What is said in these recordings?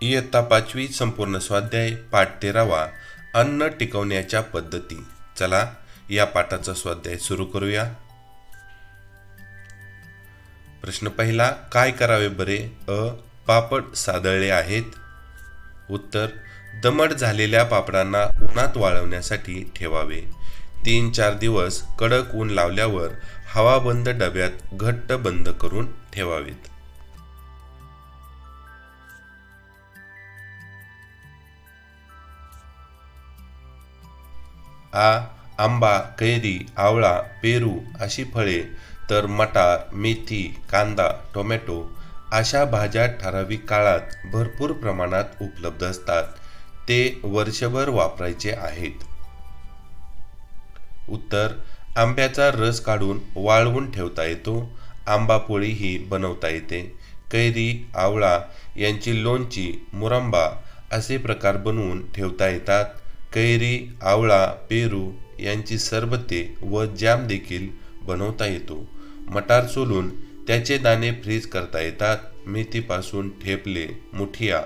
इयत्ता पाचवी संपूर्ण स्वाध्याय पाठ तेरावा अन्न टिकवण्याच्या पद्धती चला या पाठाचा स्वाध्याय सुरू करूया प्रश्न पहिला काय करावे बरे अ पापड सादळले आहेत उत्तर दमट झालेल्या पापडांना उन्हात वाळवण्यासाठी ठेवावे तीन चार दिवस कडक ऊन लावल्यावर हवाबंद डब्यात घट्ट बंद करून ठेवावेत आ आंबा कैरी आवळा पेरू अशी फळे तर मटार मेथी कांदा टोमॅटो अशा भाज्या ठराविक काळात भरपूर प्रमाणात उपलब्ध असतात. ते वर्षभर वापरायचे आहेत. उत्तर आंब्याचा रस काढून वाळवून ठेवता येतो. आंबा पोळी ही बनवता येते. कैरी आवळा यांची लोणची मुरंबा असे प्रकार बनवून ठेवता येतात. कैरी आवळा पेरू यांची सरबते व जॅम देखील बनवता येतो. मटार सोलून त्याचे दाणे फ्रीज करता येतात. मेथीपासून ठेपले मुठिया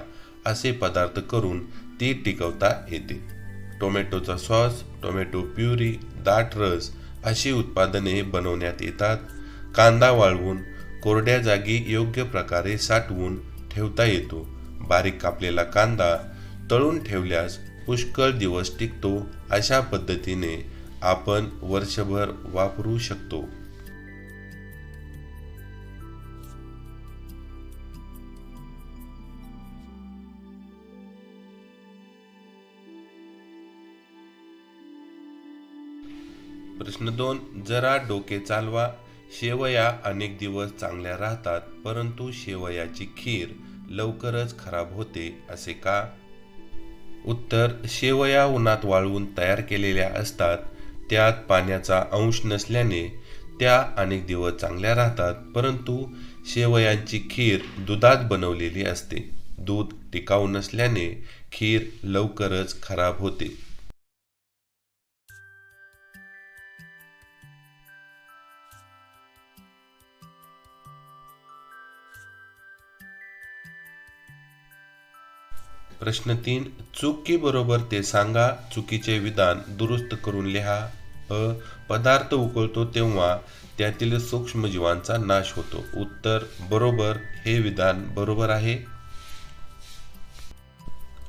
असे पदार्थ करून ती टिकवता येते. टोमॅटोचा सॉस टोमॅटो प्युरी दाट रस अशी उत्पादने बनवण्यात येतात. कांदा वाळवून कोरड्या जागी योग्य प्रकारे साठवून ठेवता येतो. बारीक कापलेला कांदा तळून ठेवल्यास पुष्कळ दिवस टिकतो अशा पद्धतीने आपण वर्षभर वापरू शकतो. प्रश्न दोन जरा डोके चालवा. शेवया अनेक दिवस चांगल्या राहतात परंतु शेवयाची खीर लवकरच खराब होते असे का? उत्तर शेवया उन्हात वाळवून तयार केलेल्या असतात. त्यात पाण्याचा अंश नसल्याने त्या अनेक दिवस चांगल्या राहतात परंतु शेवयांची खीर दुधात बनवलेली असते. दूध टिकाऊ नसल्याने खीर लवकरच खराब होते. प्रश्न तीन चुकी बरोबर ते सांगा चुकीचे विधान दुरुस्त करून लिहा. अ पदार्थ उकळतो तेव्हा त्यातील सूक्ष्मजीवांचा नाश होतो. उत्तर बरोबर हे विधान बरोबर आहे.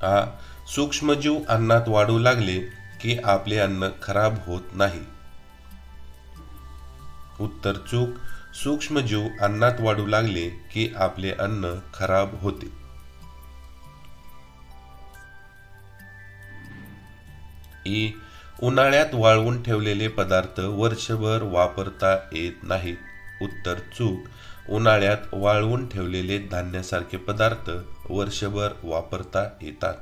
आ सूक्ष्मजीव अन्नात वाढू लागले की आपले अन्न खराब होत नाही. उत्तर चूक. सूक्ष्मजीव अन्नात वाढू लागले की आपले अन्न खराब होते. ई उन्हाळ्यात वाळवून ठेवलेले पदार्थ वर्षभर वापरता येत नाहीत. उत्तर चूक. उन्हाळ्यात वाळवून ठेवलेले धान्यासारखे पदार्थ वर्षभर वापरता येतात.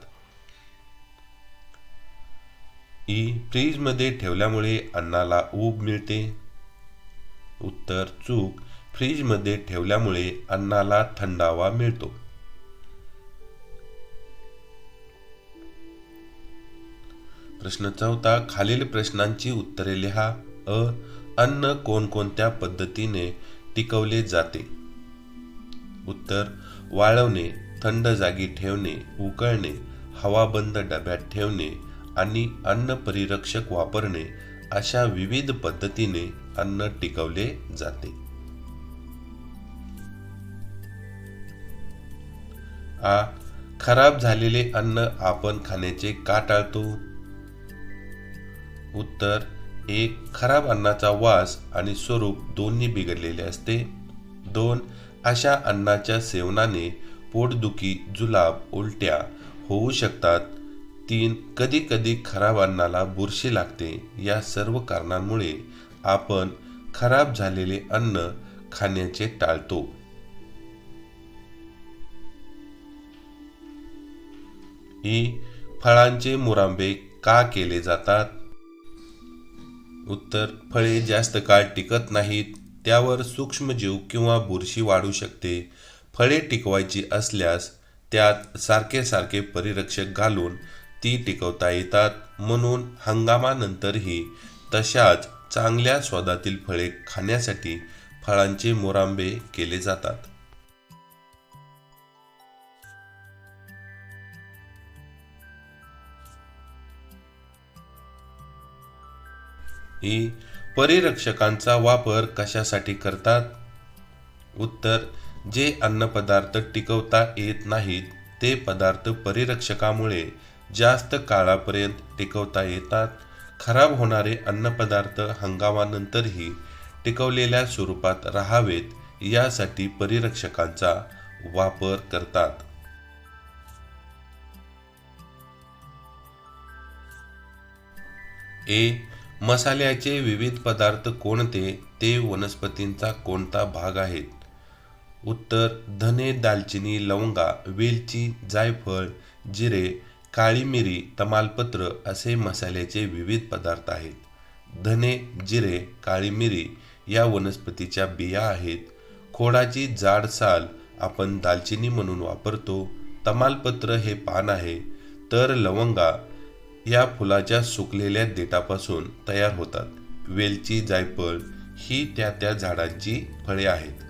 ई फ्रीजमध्ये ठेवल्यामुळे अन्नाला ऊब मिळते. उत्तर चूक. फ्रीजमध्ये ठेवल्यामुळे अन्नाला थंडावा मिळतो. प्रश्न चौथा खालील प्रश्नांची उत्तरे लिहा. अ अन्न कोणकोणत्या पद्धतीने टिकवले जाते? उत्तर वाळवणे थंड जागी ठेवणे उकळणे हवाबंद डब्यात ठेवणे आणि अन्न परिरक्षक वापरणे अशा विविध पद्धतीने अन्न टिकवले जाते. आ खराब झालेले अन्न आपण खाण्याचे का टाळतो? उत्तर एक खराब अन्नाचा वास आणि स्वरूप दोन्ही बिघडलेले असते. दोन अशा अन्नाच्या सेवनाने पोटदुखी जुलाब उलट्या होऊ शकतात. तीन कधी कधी खराब अन्नाला बुरशी लागते. या सर्व कारणांमुळे आपण खराब झालेले अन्न खाण्याचे टाळतो. ही फळांचे मुरांबे का केले जातात? उत्तर फळे जास्त काळ टिकत नाहीत त्यावर सूक्ष्मजीव किंवा बुरशी वाढू शकते. फळे टिकवायची असल्यास त्यात सारखे सारखे परिरक्षक घालून ती टिकवता येतात. म्हणून हंगामानंतरही तशाच चांगल्या स्वादातील फळे खाण्यासाठी फळांचे मोरांबे केले जातात. ई परिरक्षकांचा वापर कशासाठी करतात? उत्तर जे अन्नपदार्थ टिकवता येत नाहीत ते पदार्थ परिरक्षकामुळे जास्त काळापर्यंत टिकवता येतात. खराब होणारे अन्नपदार्थ हंगामानंतरही टिकवलेल्या स्वरूपात राहावेत यासाठी परिरक्षकांचा वापर करतात. ए मसाल्याचे विविध पदार्थ कोणते? ते वनस्पतींचा कोणता भाग आहेत? उत्तर धने दालचिनी लवंगा वेलची जायफळ जिरे काळी मिरी तमालपत्र असे मसाल्याचे विविध पदार्थ आहेत. धने जिरे काळी मिरी या वनस्पतीच्या बिया आहेत. खोडाची जाड साल आपण दालचिनी म्हणून वापरतो. तमालपत्र हे पान आहे. तर लवंगा या फुलाच्या सुकलेल्या देठापासून तयार होतात. वेलची जायफळ ही त्या त्या झाडांची फळे आहेत.